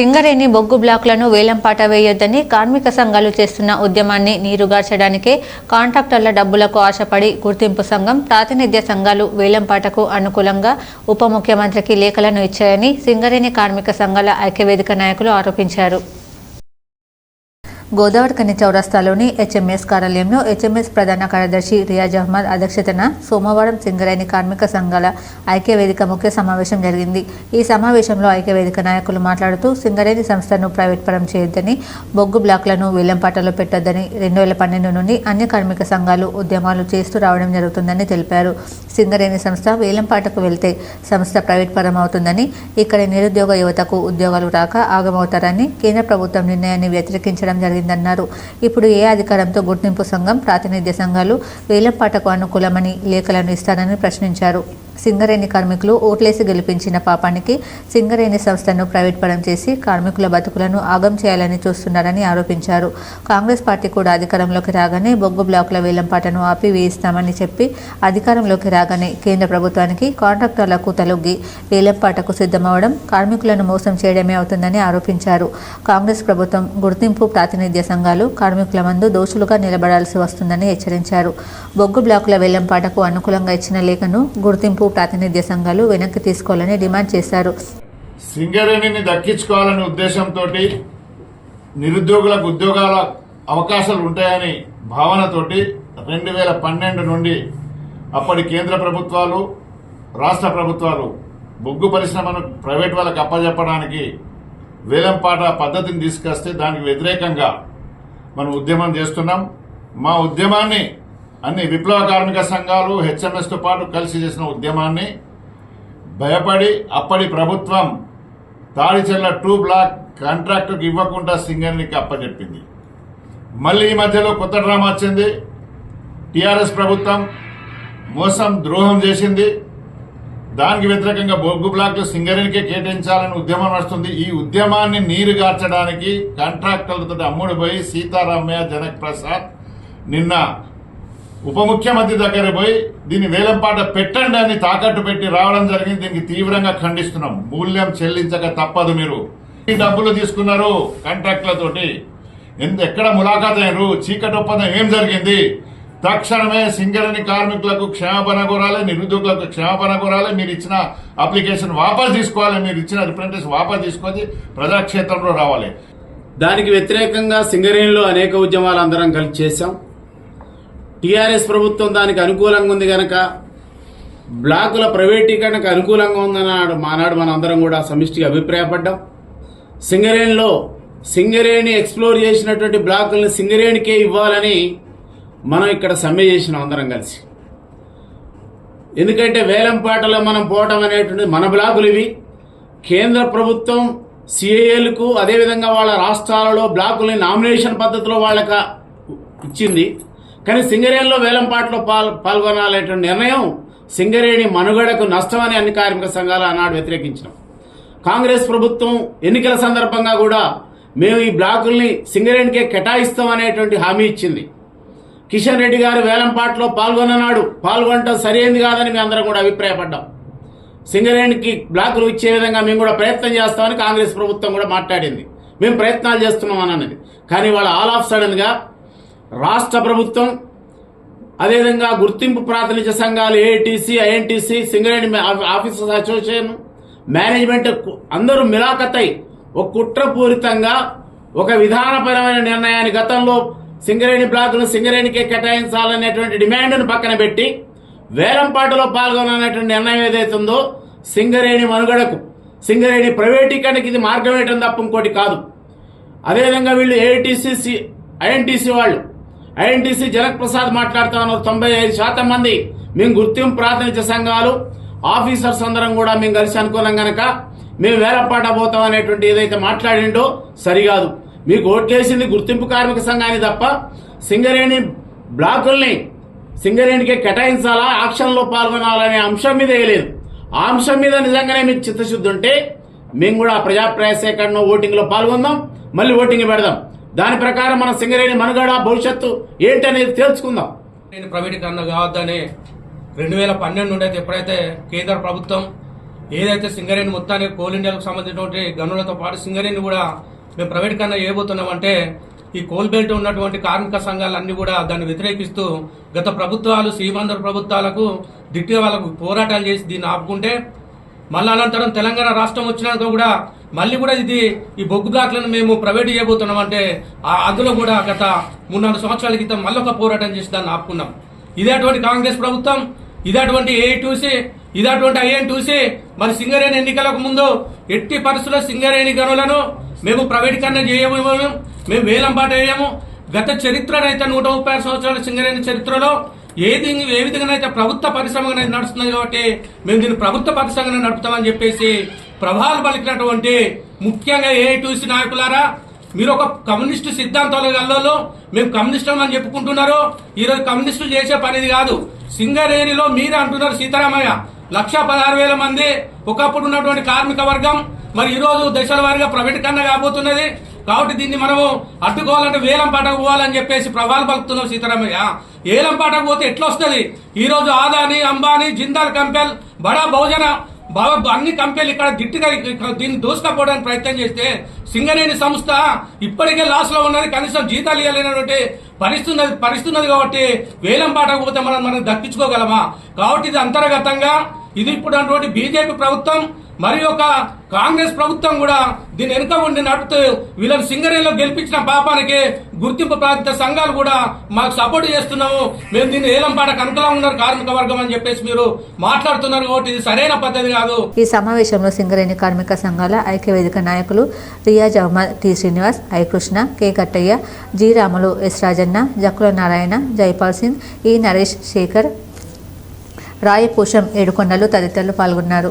సింగరేణి బొగ్గు బ్లాకులను వేలంపాట వేయొద్దని కార్మిక సంఘాలు చేస్తున్న ఉద్యమాన్ని నీరుగార్చడానికే కాంట్రాక్టర్ల డబ్బులకు ఆశపడి గుర్తింపు సంఘం ప్రాతినిధ్య సంఘాలు వేలంపాటకు అనుకూలంగా ఉప ముఖ్యమంత్రికి లేఖలను ఇచ్చాయని సింగరేణి కార్మిక సంఘాల ఐక్యవేదిక నాయకులు ఆరోపించారు. గోదావరి గోదావరికని చౌరస్తాలోని హెచ్ఎంఎస్ కార్యాలయంలో హెచ్ఎంఎస్ ప్రధాన కార్యదర్శి రియాజ్ అహ్మద్ అధ్యక్షతన సోమవారం సింగరేణి కార్మిక సంఘాల ఐక్యవేదిక ముఖ్య సమావేశం జరిగింది. ఈ సమావేశంలో ఐక్యవేదిక నాయకులు మాట్లాడుతూ సింగరేణి సంస్థను ప్రైవేట్ పరం చేయొద్దని బొగ్గు బ్లాక్లను వేలంపాటలో పెట్టొద్దని రెండు వేల పన్నెండు నుండి అన్ని కార్మిక సంఘాలు ఉద్యమాలు చేస్తూ రావడం జరుగుతుందని తెలిపారు. సింగరేణి సంస్థ వేలంపాటకు వెళ్తే సంస్థ ప్రైవేట్ పరం అవుతుందని ఇక్కడ నిరుద్యోగ యువతకు ఉద్యోగాలు రాక ఆగమవుతారని కేంద్ర ప్రభుత్వం నిర్ణయాన్ని వ్యతిరేకించడం జరిగింది. జరిగిందన్నారు. ఇప్పుడు ఏ అధికారంతో గుర్తింపు సంఘం ప్రాతినిధ్య సంఘాలు వేలంపాటకు అనుకూలమని లేఖలను ఇస్తారని ప్రశ్నించారు. సింగరేణి కార్మికులు ఓట్లేసి గెలిపించిన పాపానికి సింగరేణి సంస్థను ప్రైవేట్ పరం చేసి కార్మికుల బతుకులను ఆగం చేయాలని చూస్తున్నారని ఆరోపించారు. కాంగ్రెస్ పార్టీ కూడా అధికారంలోకి రాగానే బొగ్గు బ్లాకుల వేలంపాటను ఆపి వేయిస్తామని చెప్పి అధికారంలోకి రాగానే కేంద్ర ప్రభుత్వానికి కాంట్రాక్టర్లకు తలొగ్గి వేలంపాటకు సిద్ధమవడం కార్మికులను మోసం చేయడమే అవుతుందని ఆరోపించారు. కాంగ్రెస్ ప్రభుత్వం గుర్తింపు ప్రాతినిధ్య సంఘాలు కార్మికుల మందు దోషులుగా నిలబడాల్సి వస్తుందని హెచ్చరించారు. బొగ్గు బ్లాకుల వేలంపాటకు అనుకూలంగా ఇచ్చిన లేఖను గుర్తింపు ప్రాతినిధ్య సంఘాలు వెనక్కి తీసుకోవాలని డిమాండ్ చేశారు. సింగరేణిని దక్కించుకోవాలనే ఉద్దేశంతో నిరుద్యోగులకు ఉద్యోగాల అవకాశాలు ఉంటాయని భావనతోటి రెండు వేల పన్నెండు నుండి అప్పటి కేంద్ర ప్రభుత్వాలు రాష్ట్ర ప్రభుత్వాలు బొగ్గు పరిశ్రమను ప్రైవేట్ వాళ్ళకి అప్పజెప్పడానికి వేలంపాట పద్ధతిని తీసుకొస్తే దానికి వ్యతిరేకంగా మనం ఉద్యమం చేస్తున్నాం. మా ఉద్యమాన్ని అన్ని విప్లవ కార్మిక సంఘాలు హెచ్ఎంఎస్తో పాటు కలిసి చేసిన ఉద్యమాన్ని భయపడి అప్పటి ప్రభుత్వం తాడిచెర్ల టూ బ్లాక్ కాంట్రాక్టుకి ఇవ్వకుండా సింగర్నికి అప్పచెప్పింది మళ్ళీ ఈ మధ్యలో కొత్త డ్రామా వచ్చింది. టీఆర్ఎస్ ప్రభుత్వం మోసం ద్రోహం చేసింది. దానికి వ్యతిరేకంగా బొగ్గు బ్లాక్లు సింగరేణికే కేటాయించాలని ఉద్యమం నడుస్తుంది. ఈ ఉద్యమాన్ని నీరుగార్చడానికి కాంట్రాక్టర్లతో అమ్ముడు పోయి సీతారామయ్య జనక్ ప్రసాద్ నిన్న ఉప ముఖ్యమంత్రి దగ్గర పోయి దీన్ని వేలంపాట పెట్టండి అని తాకట్టు పెట్టి రావడం జరిగింది. దీనికి తీవ్రంగా ఖండిస్తున్నాం. మూల్యం చెల్లించక తప్పదు మీరు. ఈ డబ్బులు తీసుకున్నారు కాంట్రాక్టులతోటి. ఎంత ఎక్కడ ములాఖాత్ అయినారు చీకటి ఒప్పందం ఏం జరిగింది? తక్షణమే సింగరణి కార్మికులకు క్షమాపణ కోరాలి నిరుద్యోగులకు క్షమాపణ కోరాలి. మీరు ఇచ్చిన అప్లికేషన్ వాపసు తీసుకోవాలి. మీరు ఇచ్చిన రిప్రజెంటేషన్ వాపస్ తీసుకొని ప్రజాక్షేత్రంలో రావాలి. దానికి వ్యతిరేకంగా సింగరేణిలో అనేక ఉద్యమాలు అందరం కలిసి చేశాం. టీఆర్ఎస్ ప్రభుత్వం దానికి అనుకూలంగా ఉంది కనుక బ్లాకుల ప్రైవేటీకరణకు అనుకూలంగా ఉందన్నాడు మానాడు మన అందరం కూడా సమిష్టిగా అభిప్రాయపడ్డాం. సింగరేణిలో సింగరేణి ఎక్స్ప్లోర్ చేసినటువంటి బ్లాకుల్ని సింగరేణికే ఇవ్వాలని మనం ఇక్కడ సమ్మె చేసినాం అందరం కలిసి. ఎందుకంటే వేలంపాటలో మనం పోవటం అనేటువంటి మన బ్లాకులు ఇవి. కేంద్ర ప్రభుత్వం సిఏఏలకు అదేవిధంగా వాళ్ళ రాష్ట్రాలలో బ్లాకుల్ని నామినేషన్ పద్ధతిలో వాళ్ళకి ఇచ్చింది. కానీ సింగరేణిలో వేలంపాటలో పాల్ పాల్గొనాలనేటువంటి నిర్ణయం సింగరేణి మనుగడకు నష్టమని అన్ని కార్మిక సంఘాలు ఆనాడు వ్యతిరేకించినాం. కాంగ్రెస్ ప్రభుత్వం ఎన్నికల సందర్భంగా కూడా మేము ఈ బ్లాకుల్ని సింగరేణికే కేటాయిస్తామనేటువంటి హామీ ఇచ్చింది. కిషన్ రెడ్డి గారు వేలంపాట్లో పాల్గొననాడు పాల్గొనటం సరైంది కాదని మేము అందరం కూడా అభిప్రాయపడ్డాం. సింగరేణికి బ్లాకులు ఇచ్చే విధంగా మేము కూడా ప్రయత్నం చేస్తామని కాంగ్రెస్ ప్రభుత్వం కూడా మాట్లాడింది. మేము ప్రయత్నాలు చేస్తున్నాం అన్నది. కానీ వాళ్ళ ఆల్ ఆఫ్ సడన్గా రాష్ట్ర ప్రభుత్వం అదేవిధంగా గుర్తింపు ప్రాతినిధ్య సంఘాలు AITC INTC Singareni officers association management అందరూ మిలాఖతై ఒక కుట్రపూరితంగా ఒక విధానపరమైన నిర్ణయాన్ని గతంలో సింగరేణి బ్లాకులు సింగరేణికే కేటాయించాలనేటువంటి డిమాండ్ను పక్కన పెట్టి వేలంపాటలో పాల్గొననేటువంటి నిర్ణయం ఏదైతుందో సింగరేణి మనుగడకు సింగరేణి ప్రైవేటీకరణకి ఇది మార్గం వేయటం తప్ప ఇంకోటి కాదు. అదేవిధంగా వీళ్ళు ఏఐటీసీ ఐఎన్టీసీ వాళ్ళు ఐఎన్టీసీ జనక్ ప్రసాద్ మాట్లాడుతా ఉన్నారు. తొంభై ఐదు శాతం మంది. మేము గుర్తింపు ప్రాతినిధ్య సంఘాలు. ఆఫీసర్స్ అందరం కూడా మేము కలిసి అనుకున్నాం కనుక మేము వేలపాట పోతాం అనేటువంటి ఏదైతే మాట్లాడిండో సరికాదు. మీకు ఓట్లేసింది గుర్తింపు కార్మిక సంఘాన్ని తప్ప సింగరేణి బ్లాకుల్ని సింగరేణికి కేటాయించాలా? ఆక్షన్లో పాల్గొనాలనే అంశం మీద వేయలేదు. ఆ అంశం మీద నిజంగానే మీకు చిత్తశుద్ధి ఉంటే మేము కూడా ప్రజాప్రాయ సేకరణ ఓటింగ్లో పాల్గొందాం. మళ్ళీ ఓటింగ్ పెడదాం. దాని ప్రకారం మన సింగరేణి మనుగడ భవిష్యత్తు ఏంటనేది తేల్చుకుందాం నేను ప్రైవేటీకరణ కావద్దని రెండు వేల పన్నెండు నుండి అయితే ఎప్పుడైతే కేంద్ర ప్రభుత్వం ఏదైతే సింగరేణి మొత్తానికి కోల్ ఇండియాకు సంబంధించినటువంటి గనులతో పాటు సింగరేణి కూడా మేము ప్రైవేట్ చేయబోతున్నామంటే ఈ కోల్ బెల్ట్ ఉన్నటువంటి కార్మిక సంఘాలన్నీ కూడా దాన్ని వ్యతిరేకిస్తూ గత ప్రభుత్వాలు శ్రీమందర ప్రభుత్వాలకు దిట్టిగా వాళ్ళకు పోరాటాలు చేసి దీన్ని ఆపుకుంటే మళ్ళీ అనంతరం తెలంగాణ రాష్ట్రం వచ్చినాక కూడా మళ్ళీ కూడా ఇది ఈ బొగ్గు బ్లాక్లను మేము ప్రైవేట్ చేయబోతున్నాం అంటే ఆ అందులో కూడా గత మూడు నాలుగు సంవత్సరాల క్రితం మళ్ళీ ఒక పోరాటం చేసి దాన్ని ఆపుకున్నాం. ఇదే అటువంటి కాంగ్రెస్ ప్రభుత్వం ఇదే అటువంటి ఏ చూసి ఇదే అటువంటి ఐఎన్ చూసి మరి సింగరేణి ఎన్నికలకు ముందు ఎట్టి పరిస్థితుల్లో సింగరేణి గనులను మేము ప్రైవేటీకరణ చేయము మేము వేలం పాట వేయము. గత చరిత్రనైతే నూట ముప్పై ఆరు సంవత్సరాల సింగరేణి చరిత్రలో ఏది ఏ విధంగానైతే ప్రభుత్వ పరిశ్రమ నడుస్తుంది కాబట్టి మేము దీన్ని ప్రభుత్వ పరిశ్రమగా నడుపుతామని చెప్పేసి ప్రభావం పలికినటువంటి ముఖ్యంగా ఏఐటీసీ నాయకులారా మీరు ఒక కమ్యూనిస్టు సిద్ధాంతాల గల్లలో మేము కమ్యూనిస్టులు అని చెప్పుకుంటున్నారు. ఈరోజు కమ్యూనిస్టులు చేసే పనిది కాదు. సింగరేణిలో మీరే అంటున్నారు సీతారామయ్య లక్ష పదహారు వేల మంది ఒకప్పుడు ఉన్నటువంటి కార్మిక వర్గం మరి ఈరోజు దశల వారిగా ప్రైవేట్ కన్నా కాబోతున్నది. కాబట్టి దీన్ని మనము అడ్డుకోవాలంటే వేలం పాటకు పోవాలని చెప్పేసి ప్రభావం పలుకుతున్నాం సీతారామయ్య. ఏలం పాటకు పోతే ఎట్లా వస్తుంది ఆదాని అంబానీ జిందాల్ కంపెల్ బడా బహుజన బాగా అన్ని కంపెనీలు ఇక్కడ దిట్టుగా దీన్ని దోసుకపోవడానికి ప్రయత్నం చేస్తే సింగనేని సంస్థ ఇప్పటికే లాస్లో ఉన్నది కనీసం జీతాలు ఇవ్వలేనటువంటి పరిస్థితి పరిస్తున్నది కాబట్టి వేలం పాటకు పోతే మనం మనం దక్కించుకోగలమా? కాబట్టి ఇది అంతర్గతంగా ఇది ఇప్పుడు అటువంటి బీజేపీ ప్రభుత్వం మరి ఒక కాంగ్రెస్ ప్రభుత్వం కూడా దీని వెనుక ఉండి నడుపుతూ వీళ్ళని సింగరేణిలో గెలిపించిన పాపానికి గుర్తింపు ప్రాంత సంఘాలు కూడా మాకు సపోర్ట్ చేస్తున్నాము. మేము దీన్ని ఏలంపాట కనుకలా ఉన్నారు కార్మిక వర్గం అని చెప్పేసి మీరు మాట్లాడుతున్నారు కాబట్టి ఇది సరైన పద్ధతి కాదు. ఈ సమావేశంలో సింగరేణి కార్మిక సంఘాల ఐక్యవేదిక నాయకులు Riyaz Ahmed T Srinivas I Krishna K Kattaiah G Ramulu S Rajanna Jakkula Narayana Jaipal Singh E Naresh Shekhar రాయపూషం ఏడుకొండలు తదితరులు పాల్గొన్నారు.